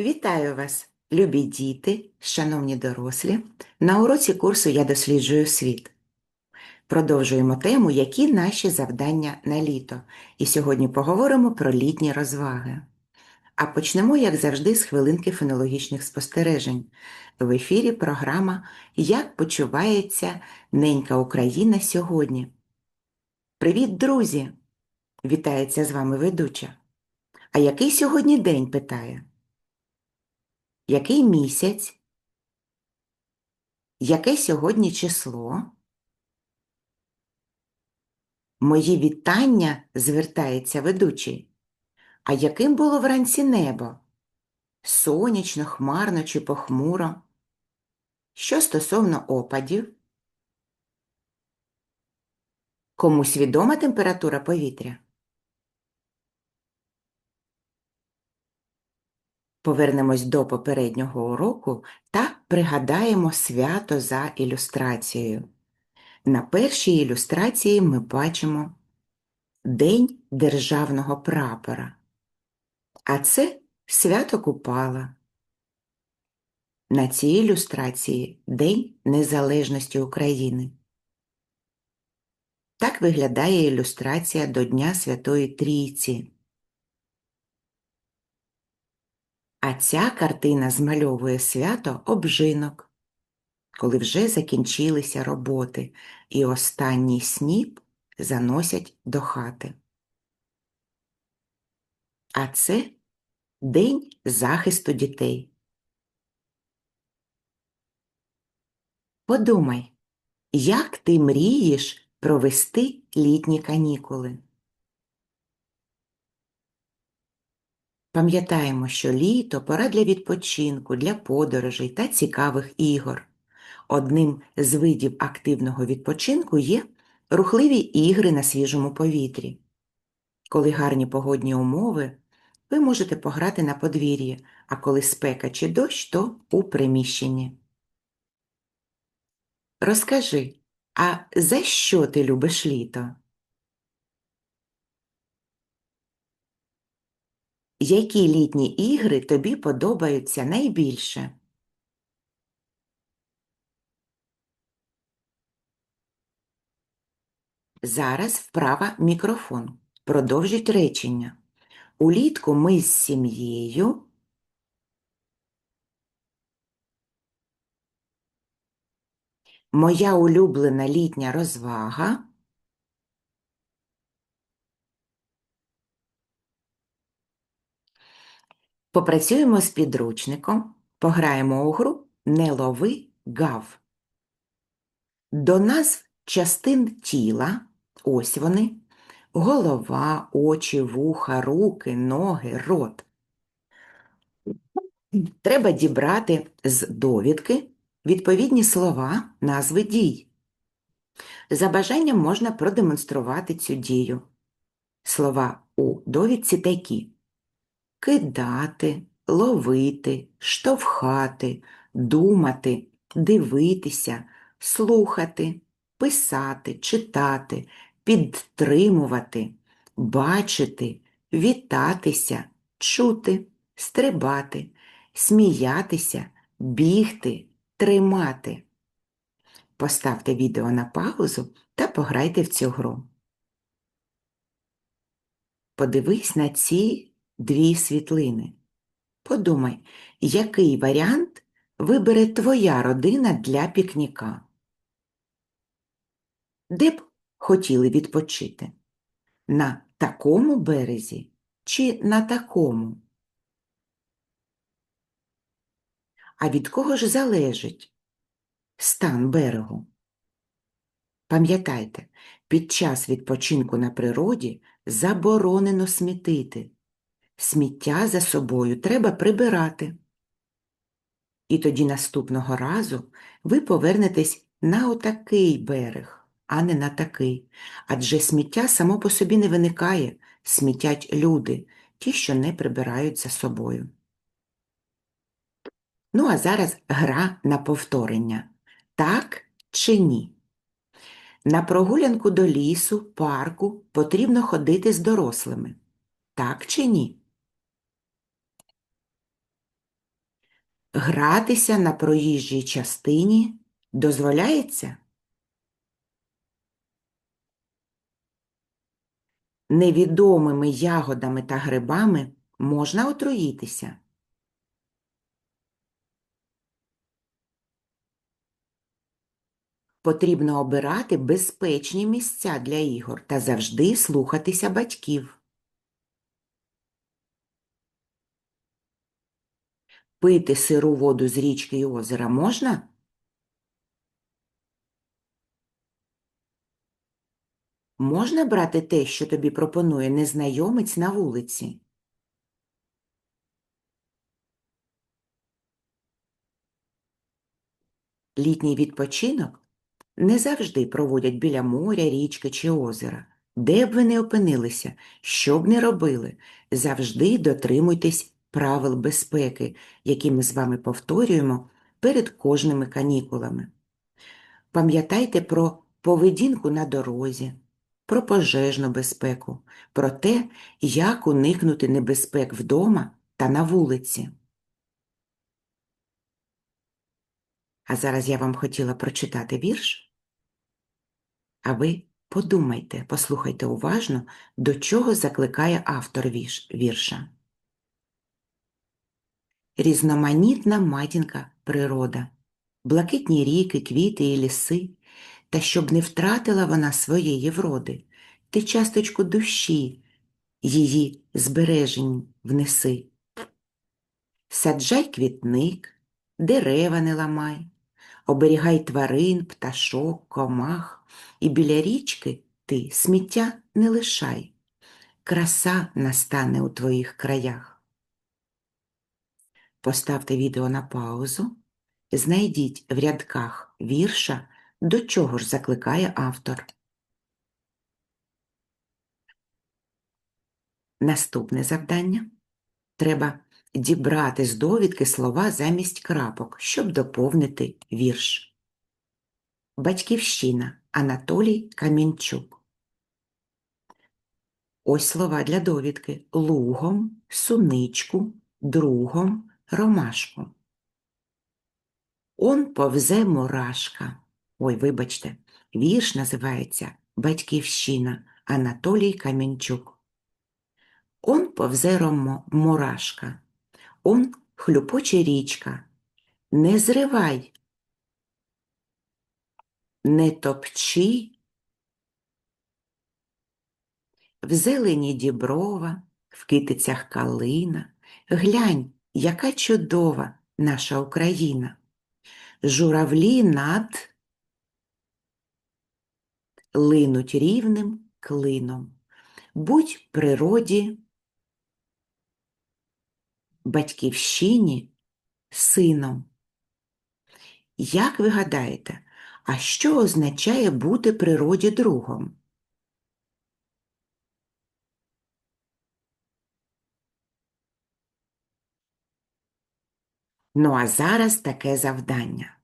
Вітаю вас, любі діти, шановні дорослі. На уроці курсу Я досліджую світ. Продовжуємо тему, які наші завдання на літо. І сьогодні поговоримо про літні розваги. А почнемо, як завжди, з хвилинки фенологічних спостережень. В ефірі програма Як почувається ненька Україна сьогодні. Привіт, друзі! Вітається з вами ведуча. А який сьогодні день? питає. Який місяць? Яке сьогодні число? Мої вітання звертається ведучий. А яким було вранці небо? Сонячно, хмарно чи похмуро? Що стосовно опадів? Комусь відома температура повітря? Повернемось до попереднього уроку та пригадаємо свято за ілюстрацією. На першій ілюстрації ми бачимо День державного прапора. А це свято Купала. На цій ілюстрації День Незалежності України. Так виглядає ілюстрація до Дня Святої Трійці. А ця картина змальовує свято обжинок, коли вже закінчилися роботи і останній сніп заносять до хати. А це День захисту дітей. Подумай, як ти мрієш провести літні канікули? Пам'ятаємо, що літо пора для відпочинку, для подорожей та цікавих ігор. Одним з видів активного відпочинку є рухливі ігри на свіжому повітрі. Коли гарні погодні умови, ви можете пограти на подвір'ї, а коли спека чи дощ, то у приміщенні. Розкажи, а за що ти любиш літо? Які літні ігри тобі подобаються найбільше? Зараз вправа мікрофон. Продовжіть речення. Улітку ми з сім'єю. Моя улюблена літня розвага. Попрацюємо з підручником, пограємо у гру Не лови гав. До назв частин тіла, ось вони, голова, очі, вуха, руки, ноги, рот. Треба дібрати з довідки відповідні слова, назви дій. За бажанням можна продемонструвати цю дію. Слова у довідці такі кидати, ловити, штовхати, думати, дивитися, слухати, писати, читати, підтримувати, бачити, вітатися, чути, стрибати, сміятися, бігти, тримати. Поставте відео на паузу та пограйте в цю гру. Подивись на ці дві світлини. Подумай, який варіант вибере твоя родина для пікніка? Де б хотіли відпочити? На такому березі чи на такому? А від кого ж залежить стан берегу? Пам'ятайте, під час відпочинку на природі заборонено смітити. Сміття за собою треба прибирати. І тоді наступного разу ви повернетесь на отакий берег, а не на такий. Адже сміття само по собі не виникає, смітять люди, ті, що не прибирають за собою. Ну, а зараз гра на повторення. Так чи ні? На прогулянку до лісу, парку потрібно ходити з дорослими. Так чи ні? Гратися на проїжджій частині дозволяється? Невідомими ягодами та грибами можна отруїтися. Потрібно обирати безпечні місця для ігор та завжди слухатися батьків. Пити сиру воду з річки і озера можна? Можна брати те, що тобі пропонує незнайомець на вулиці? Літній відпочинок не завжди проводять біля моря, річки чи озера. Де б ви не опинилися, що б не робили, завжди дотримуйтесь правил безпеки, які ми з вами повторюємо перед кожними канікулами. Пам'ятайте про поведінку на дорозі, про пожежну безпеку, про те, як уникнути небезпек вдома та на вулиці. А зараз я вам хотіла прочитати вірш. А ви подумайте, послухайте уважно, до чого закликає автор вірша. Різноманітна матінка природа, блакитні ріки, квіти і ліси, та щоб не втратила вона своєї вроди, ти часточку душі її збережень внеси. Саджай квітник, дерева не ламай, оберігай тварин, пташок, комах, і біля річки ти сміття не лишай. Краса настане у твоїх краях. Поставте відео на паузу, знайдіть в рядках вірша, до чого ж закликає автор. Наступне завдання. Треба дібрати з довідки слова замість крапок, щоб доповнити вірш. Батьківщина Анатолій Камінчук. Ось слова для довідки лугом, суничку, другом, ромашку. Он повзе мурашка. Ой, вибачте, вірш називається Батьківщина Анатолій Камінчук. Он повзе ромо- мурашка, он хлюпоче річка. Не зривай, не топчи. В зелені діброва, в китицях калина. Глянь, яка чудова наша Україна. Журавлі над линуть рівним клином. Будь природі, батьківщині, сином. Як ви гадаєте, а що означає бути природі другом? Ну а зараз таке завдання.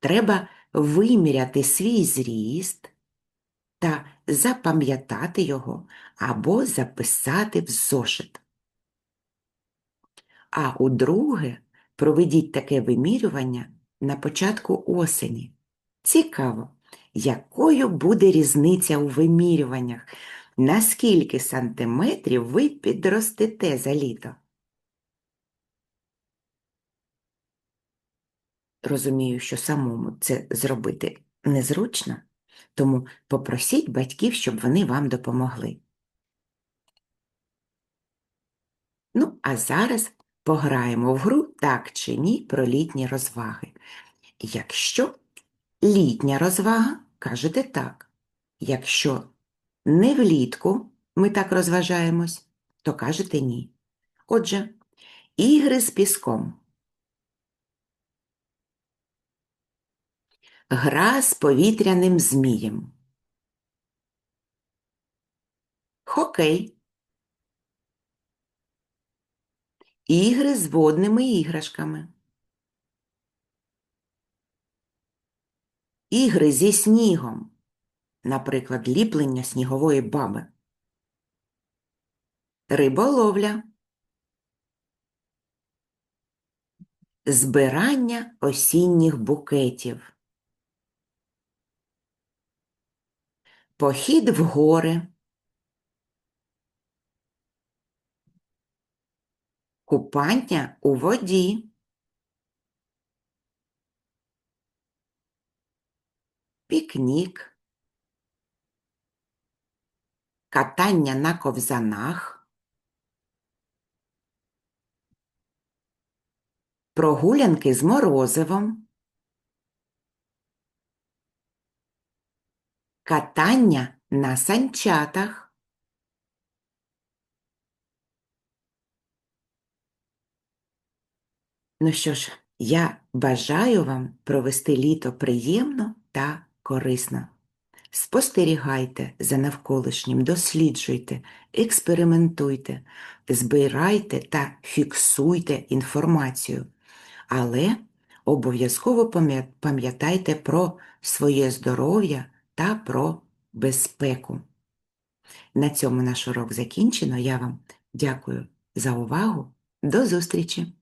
Треба виміряти свій зріст та запам'ятати його або записати в зошит. А у-друге, проведіть таке вимірювання на початку осені. Цікаво, якою буде різниця у вимірюваннях, на скільки сантиметрів ви підростете за літо? Розумію, що самому це зробити незручно, тому попросіть батьків, щоб вони вам допомогли. Ну, а зараз пограємо в гру так чи ні про літні розваги. Якщо літня розвага, кажете так. Якщо не влітку ми так розважаємось, то кажете ні. Отже, ігри з піском. Гра з повітряним змієм. Хокей. Ігри з водними іграшками. Ігри зі снігом. Наприклад, ліплення снігової баби. Риболовля. збирання осінніх букетів. Похід в гори. Купання у воді. Пікнік. Катання на ковзанах. Прогулянки з морозивом. Катання на санчатах. Ну що ж, я бажаю вам провести літо приємно та корисно. Спостерігайте за навколишнім, досліджуйте, експериментуйте, збирайте та фіксуйте інформацію. Але обов'язково пам'ятайте про своє здоров'я та про безпеку. На цьому наш урок закінчено. Я вам дякую за увагу. До зустрічі!